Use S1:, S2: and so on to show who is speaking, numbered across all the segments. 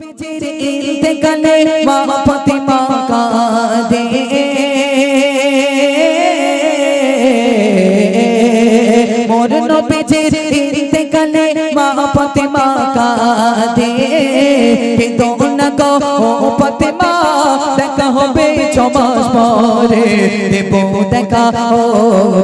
S1: নবীজির ইন্তেকালে মা ফাতিমা কাঁদে মোর নবীজির ইন্তেকালে মা ফাতিমা কাঁদে কিন্তু না গো ও দেখা হবে ছমাস পরে দেব দেখা ও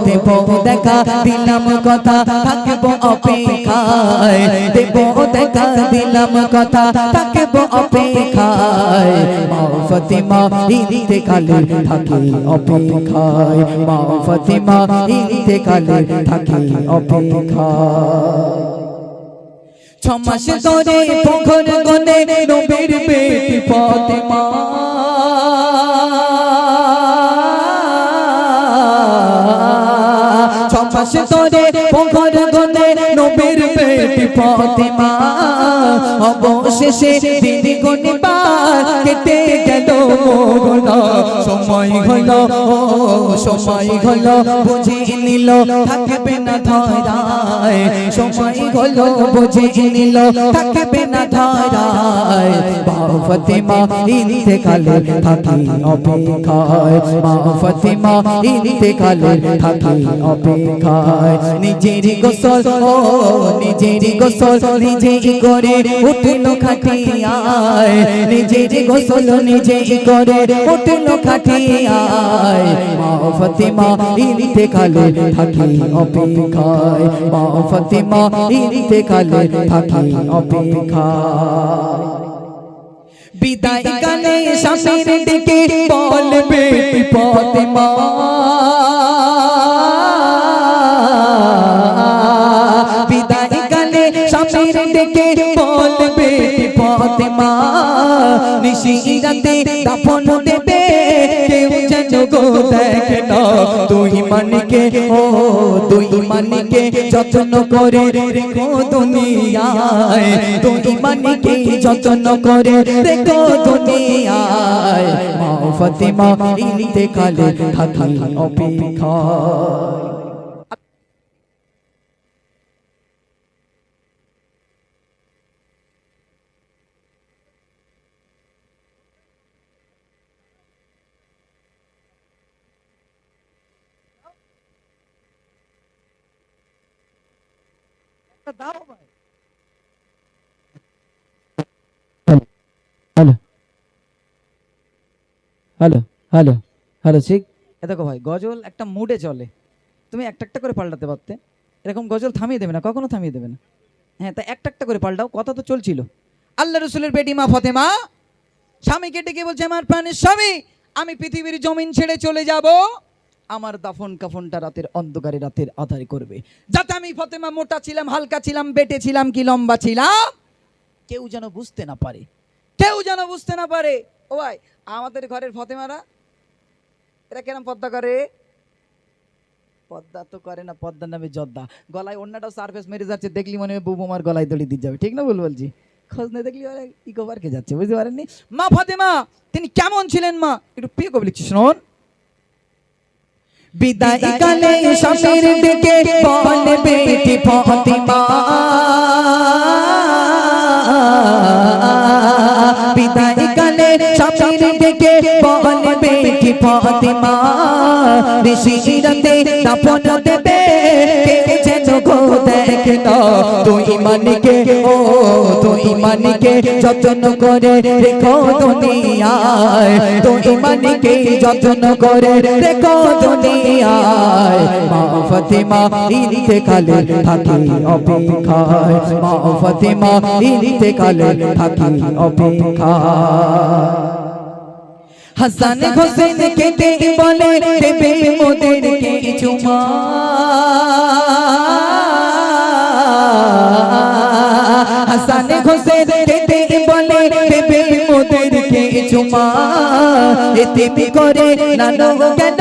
S1: দেব দেখা দিলাম কথা থাকব অপেক্ষায় দেব দেখা দিলাম কথা তাকে অপেক্ষায়। মা ফতিমা ইতে কালে থাকি অপেক্ষায়। মা ফতিমা ইতে কালে থাকি অপেক্ষায়। ছমাস ধরে পোখর গনে নবীর বেটি ফাতেমা। ছমাস ধরে পোখর গনে, নবীর বেটি ফাতেমা। অবশেষে দিন গনিবার কেটে গেল মোগনা সময় হলো ও সময় হলো বুঝে নিল, থাকবে না ধরায়। সময় হলো বুঝে নিল, থাকবে না ধরায়। মা ফাতিমা ইন্তেকালে থাকি অপেক্ষায়। মা ফাতিমা ইন্তেকালে থাকি অপেক্ষায় নিজের গোসল, ও নিজের গোসল নিজে করে উঠল খাটিয়ায়। গোসল নিজে করে উঠল খাটিয়ায়। ফাতিমা ইন্তেকালে থাকি অপেক্ষায়। মা ফাতিমা ইন্তেকালে থাকি অপেক্ষায়। বিদায় কালে স্বামীর দিকে বলবে, ফাতেমা যত্ন করে রেখো দুনিয়ায়। তুই মানিকে যত্ন করে রেখো দুনিয়ায়। মা ফাতিমা ইনতে কালে থাকি অপেক্ষায়
S2: হ্যালো হ্যালো হ্যালো হ্যালো, ঠিক? দেখো ভাই, গজল একটা মুডে চলে। তুমি একটা একটা করে পাল্টাতে পারতে। এরকম গজল থামিয়ে দেবে না, কখনো থামিয়ে দেবে না। হ্যাঁ তা একটা একটা করে পাল্টাও, কথা তো চলছিল। আল্লাহ রসুলের বেটি মা ফতেমা, স্বামীকে ডেকে বলছে, আমার প্রাণের স্বামী, আমি পৃথিবীর জমিন ছেড়ে চলে যাব। আমার দাফন কাফনটা রাতের অন্ধকারে রাতের আধারে করবে। যাতে আমি ফতেমা মোটা ছিলাম, হালকা ছিলাম, বেটে ছিলাম কি লম্বা ছিলাম। কেউ যেন বুঝতে না পারে, কেউ যেন বুঝতে না পারে। ও ভাই আমাদের ঘরের ফতেমারা এরা কেন পদ্মা করে? পদ্মা তো করে না পদ্মার নামে জদ্দা গলায় অন্যটাও সার্ফেস মেরে যাচ্ছে দেখলি মনে হয় বউ বোমার গলায় দড়ি দিয়ে যাবে। ঠিক না বল বলছি? খোঁজ না দেখলি ওরা ইকো পার্কে যাচ্ছে বুঝতে পারেননি? মা ফাতেমা তিনি কেমন ছিলেন মা? একটু প্রিয় কবি লিখছি শুনুন।
S1: বিদায় কালে স্বামীর দিকে বলবে ফাতিমা। স্বামীর দিকে বলবে ফাতিমা? ঋষিরাতে দাফন দেবে। কে তুই মানিকে ও তুই মানিকে যত্ন করে রেখো দুনিয়ায়। তুই মানিকে যত্ন করে রেখো দুনিয়ায়। মা ফাতিমা ইনতে কালে থাকি অপেক্ষায়। মা ফাতিমা ইনতে কালে থাকি অপেক্ষায়। হাসান হোসেন কেটে বলে দেবে মোদের কে চুমা? হাসান হোসেন কেটে বলে দেবে মোদের কে চুমা? এতে করে নানো কেন?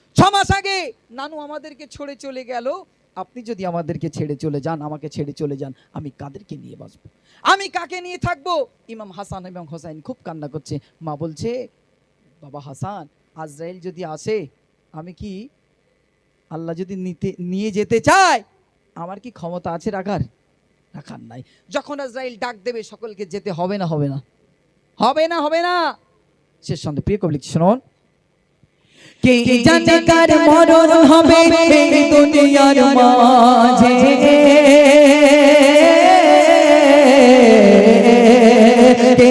S2: ছ মাস আগে, নানু আমাদেরকে ছেড়ে চলে গেল। আপনি যদি আমাদেরকে ছেড়ে চলে যান, আমাকে ছেড়ে চলে যান, আমি কাদেরকে নিয়ে বাঁচবো? আমি কাকে নিয়ে থাকব? ইমাম হাসান এবং হোসাইন খুব কান্না করছে। মা বলছে, বাবা হাসান, আজরাইল যদি আসে, আমি কি আল্লাহ যদি নিতে, নিয়ে যেতে চায়, আমার কি ক্ষমতা আছে রাখার? রাখার নাই। যখন আজরাইল ডাক দেবে, সকলকে যেতে হবে না হবে না। হবে না হবে না। শেষ সন্দেহ। প্রিয় কবি লিখছি শুনুন
S1: কে জানে কার মরণ হবে এই দুনিয়ার মাঝে?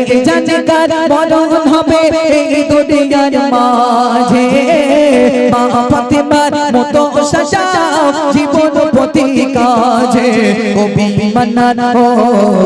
S1: কে জানে কার মরণ হবে এই দুনিয়ার মাঝে। মা ফাতেমার মতো সাজাও জীবন প্রতি কাজে। কবি বানান ও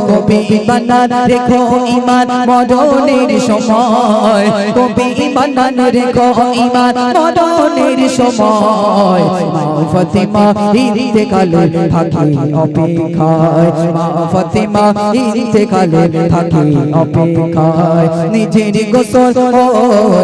S1: কবি বানান রেখো ইমান মরণের সময়। কবি বানান রেখো ইমান মরণের সময়। মা ফাতেমা ইন্তেকালে থাকি অপেক্ষায়। মা ফাতেমা ইন্তেকালে থাকি অপেক্ষায়। নিজের গোসল ও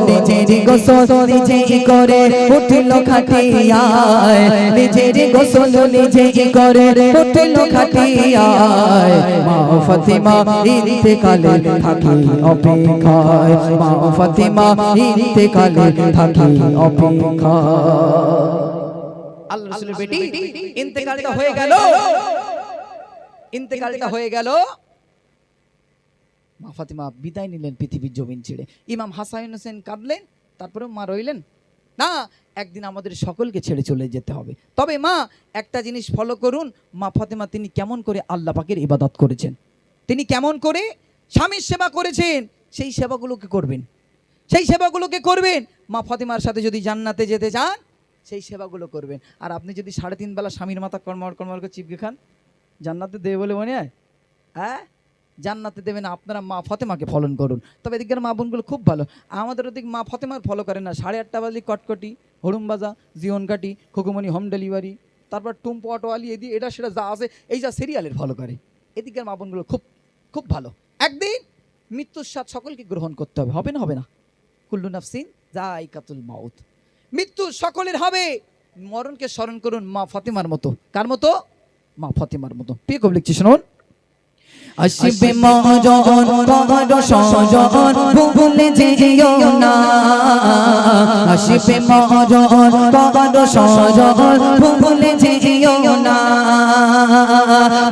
S1: নিজের গোসল নিজে করে উঠল খাটিয়ায়। নিজের গোসল নিজে করে উঠল খাটিয়ায়। মা ফাতেমা ইন্তেকালে থাকি অপেক্ষায়। মা ফাতেমা ইন্তেকালে থাকি অপেক্ষায়।
S2: আল্লাহ রসুলের বেটি ইন্তেকালটা হয়ে গেল। ইন্তেকালটা হয়ে গেল। মা ফাতিমা বিদায় নিলেন পৃথিবীর জমিন ছেড়ে। ইমাম হাসাইন হোসেন কাঁদলেন তারপরে মা রইলেন। না, একদিন আমাদের সকলকে ছেড়ে চলে যেতে হবে। তবে মা, একটা জিনিস ফলো করুন, মা ফাতেমা তিনি কেমন করে আল্লাহ পাকের ইবাদত করেছেন। তিনি কেমন করে স্বামীর সেবা করেছেন, সেই সেবাগুলোকে করবেন। সেই সেবাগুলোকে করবেন। মা ফাতেমার সাথে যদি জান্নাতে যেতে চান, সেই সেবাগুলো করবেন। আর আপনি যদি সাড়ে তিন বেলা স্বামীর মাথা কর্মর কর্মর করে চিপকে খান, জান্নাতে দেবে বলে মনে হয়? হ্যাঁ? জান্নাতে দেবেন, আপনারা মা ফতেমাকে ফলন করুন। তবে এদিকের মা বোনগুলো খুব ভালো। আমাদের ওদিক মা ফতেমার ফলো করে না। সাড়ে আটটা বাজলে কটকটি, হরুম বাজা জিওন কাটি খুকুমনি হোম ডেলিভারি, তারপর টুম্পো অটোয়ালি এদি এটা সেটা যা আছে, এই যা সিরিয়ালের ফলো করে। এদিকের মা বোনগুলো খুব খুব ভালো। একদিন মৃত্যুর স্বাদ সকলকে গ্রহণ করতে হবে। হবে না হবে না। কুল্লু নাফসিন যাই কাতুল মাউত। মৃত্যু সকলের হবে। মরণকে স্মরণ করুন মা ফতেমার মতো। কার মতো? মা ফতেমার মতো। প্রিয় লিখছি, শুনুন।
S1: আসবে মজন পর সজন ভুলে যেও না। আসবে মজন পর সজন ভুলে যেও না।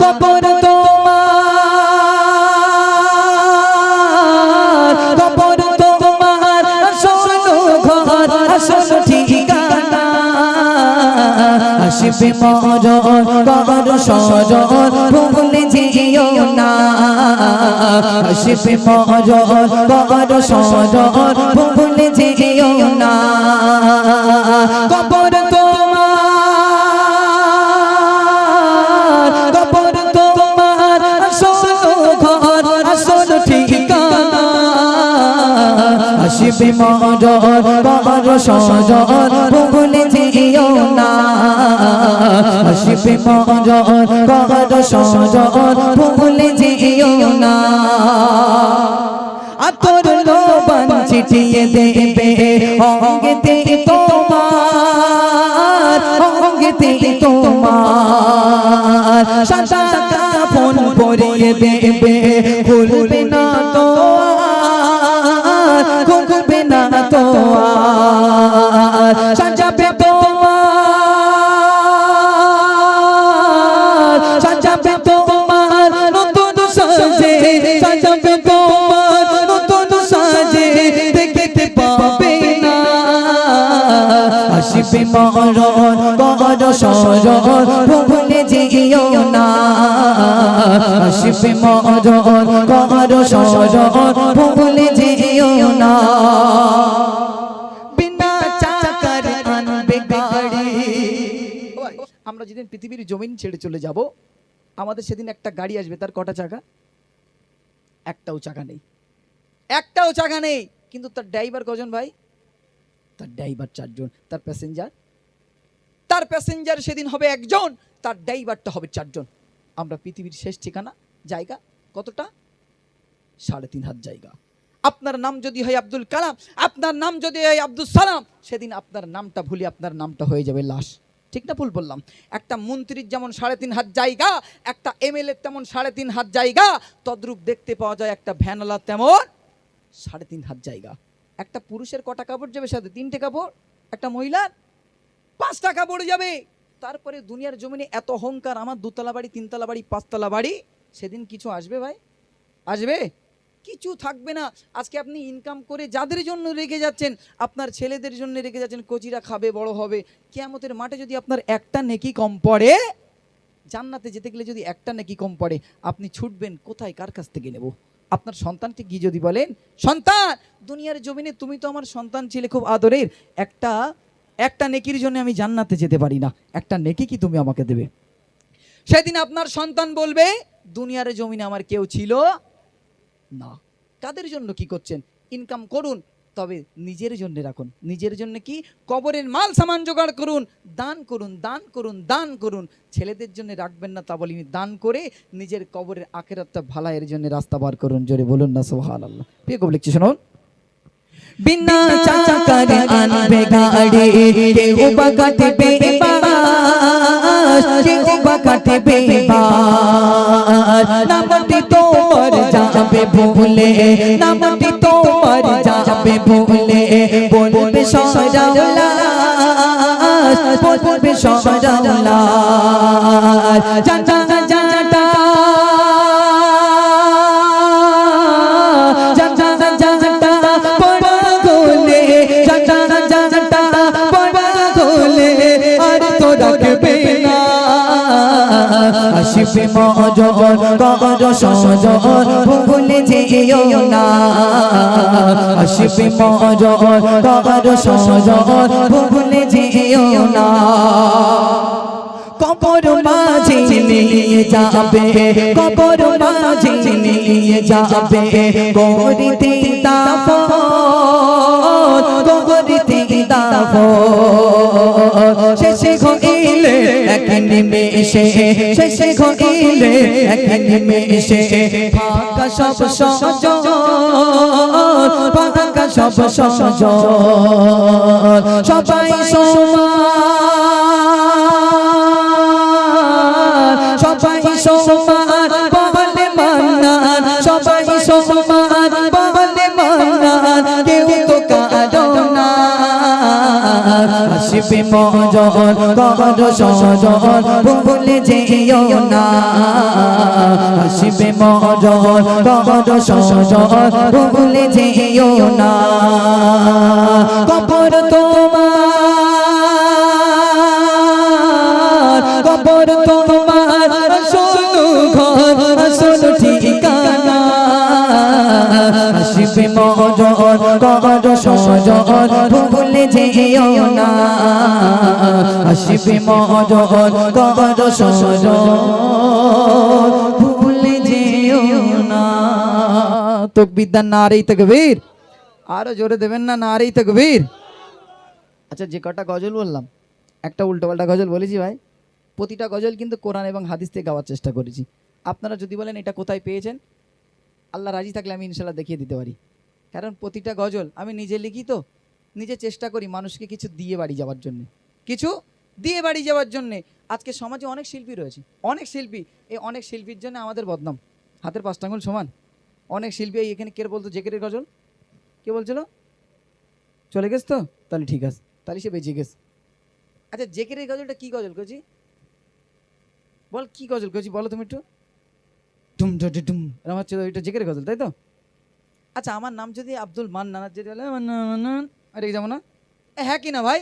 S1: কবর আসবে মজন বড় সজন ভুলে যেও না। আসবে মজন বড় সজন ভুলে যেও না। কবর তোমার কবর তোমার, আসল ভুলে না। আসবে মজন বড় সজন ভুলে যেও না। আতর লোবান চিঠিয়ে দেবে অঙ্গেতে তোমার অঙ্গেতে তোমার। সাদা কাফন পরিয়ে দেবে খুলবে না তো খুলবে না তো আর, যেও না যেও না
S2: আমরা যেদিন পৃথিবীর জমিন ছেড়ে চলে যাব, আমাদের সেদিন একটা গাড়ি আসবে, তার কটা চাকা? একটাও চাকা নেই। একটাও চাকা নেই, কিন্তু তার ড্রাইভার কজন ভাই? তার ড্রাইভার চারজন, তার প্যাসেঞ্জার তার প্যাসেঞ্জার সেদিন হবে একজন, তার ড্রাইভারটা হবে চারজন। আমরা পৃথিবীর শেষ ঠিকানা, জায়গা কতটা? সাড়ে তিন হাত জায়গা। আপনার নাম যদি হয় আব্দুল কালাম, আপনার নাম যদি হয় আব্দুল সালাম, সেদিন আপনার নামটা ভুলে আপনার নামটা হয়ে যাবে লাশ। ঠিক না ভুল বললাম? একটা মন্ত্রীর যেমন সাড়ে তিন হাত জায়গা, একটা এমএলএ তেমন সাড়ে তিন হাত জায়গা, তদ্রূপ দেখতে পাওয়া যায় একটা ভ্যানলা তেমন সাড়ে তিন হাত জায়গা। একটা পুরুষের কটা কাপড় যাবে সাথে? তিনটে কাপড়? একটা মহিলার? পাঁচটা কাপড় যাবে। তারপরে দুনিয়ার জমিনে এত অহংকার, আমার দুতলা বাড়ি, তিনতলা বাড়ি, পাঁচতলা বাড়ি, সেদিন কিছু আসবে ভাই? আসবে? কিছু থাকবে না। আজকে আপনি ইনকাম করে যাদের জন্য রেখে যাচ্ছেন, আপনার ছেলেদের জন্য রেখে যাচ্ছেন, কচিরা খাবে, বড় হবে। কেয়ামতের মাঠে যদি আপনার একটা নেকি কম পড়ে, জান্নাতে যেতে গেলে যদি একটা নেকি কম পড়ে, আপনি ছুটবেন কোথায়, কার কাছ থেকে নেব? আপনার সন্তানকে গিয়ে যদি বলেন? সন্তান! দুনিয়ার জমিনে তুমি তো আমার সন্তান ছিলে, খুব আদরের। একটা একটা নেকির জন্য আমি জান্নাতে যেতে পারি না। একটা নেকি কি তুমি আমাকে দেবে? সেদিন আপনার সন্তান বলবে, দুনিয়ার জমিনে আমার কেউ ছিল না। কাদের জন্য কি করছেন? ইনকাম করুন, তবে নিজের জন্য রাখুন। নিজের জন্য কি? কবরের মাল, সামান জোগাড় করুন। দান করুন দান করুন দান করুন। ছেলেদের জন্য রাখবেন না তা বলিনি দান করে নিজের কবরের আখেরাতটা ভালাইয়ের জন্য রাস্তা বার করুন। জোরে বলুন না সোহান আল্লাহ প্রিয় লিখছি, শুনুন।
S1: বিনা চাকার আনবে গাড়ি কেউ বা কাটবে কেউ বা কাটবে নামটি তোমার যাবে ভুলে নামটি তোমার যাবে ভুলে বলবে সরাউলাস বলবে সরাউলাস জাটা আসবে মজন কর সজন ভুলে যেও না। আসবে মজন কর সজন ভুলে যেও না। কবর মাঝে নিয়ে যাবে, কবর মাঝে নিয়ে যাবে, গরিতে দাফন গরিতে দাফন। শেষে এক নিমেষে শেষে ঘটিলে এক নিমেষে ফাঁকা সব সজ ফাঁকা সব সজ সবাই সমান সবাই সমান। আসবে মজন কর সজন বলে যেও না। আসবে মজন কর সজন বলে যেও না। কবর তোমার কবর তোমার, আসল ঘর, আসল ঠিকানা। আসবে মজন কর সজন ভুলে যেও না। আসবে মজন কর সজন ভুলে যেও না।
S2: তকবিদ্যার নারী তকবীর। আরও জোরে দেবেন না নারী তকবীর। আচ্ছা যে কটা গজল বললাম, একটা উল্টোপাল্টা গজল বলেছি ভাই। প্রতিটা গজল কিন্তু কোরআন এবং হাদিস থেকে গাওয়ার চেষ্টা করেছি। আপনারা যদি বলেন এটা কোথায় পেয়েছেন, আল্লাহ রাজি থাকলে আমি ইনশাল্লাহ দেখিয়ে দিতে পারি। কারণ প্রতিটা গজল আমি নিজে লিখি তো, নিজে চেষ্টা করি মানুষকে কিছু দিয়ে বাড়ি যাওয়ার জন্য। কিছু দিয়ে বাড়ি যাওয়ার জন্য। আজকে সমাজে অনেক শিল্পী রয়েছে, অনেক শিল্পী। এই অনেক শিল্পীর জন্য আমাদের বদনাম। হাতের পাঁচটা আঙুল সমান। অনেক শিল্পী এই এখানে কে বলতো জেকেরের গজল। কে বলছিল? চলে গেছ তো? তাহলে ঠিক আছে। তাহলে সে বেঁচে গেছে। আচ্ছা জেকেরের গজলটা কি গজল কছি বল কি গজল কছি বলো তুমি একটু। ডুম টুম এরকম হচ্ছে ওইটা জেকের গজল, তাই তো? আচ্ছা আমার নাম যদি আব্দুল মান্নান যদি আরে যাব না হ্যাঁ কি না ভাই?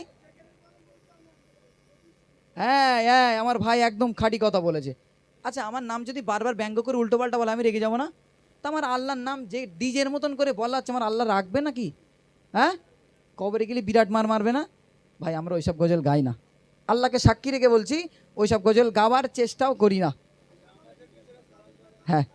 S2: হ্যাঁ হ্যাঁ আমার ভাই একদম খাঁটি কথা বলেছে। আচ্ছা আমার নাম যদি বারবার ব্যঙ্গ করে উল্টো পাল্টা বলে, আমি রেগে যাব না? তা আমার আল্লাহর নাম যে ডিজের মতন করে বলা হচ্ছে, আমার আল্লাহ রাখবে নাকি? হ্যাঁ? কবরে গেলে বিরাট মার মারবে না? ভাই, আমরা ওইসব গজল গাই না। আল্লাহকে সাক্ষী রেখে বলছি, ওইসব গজল গাওয়ার চেষ্টাও করি না। হ্যাঁ।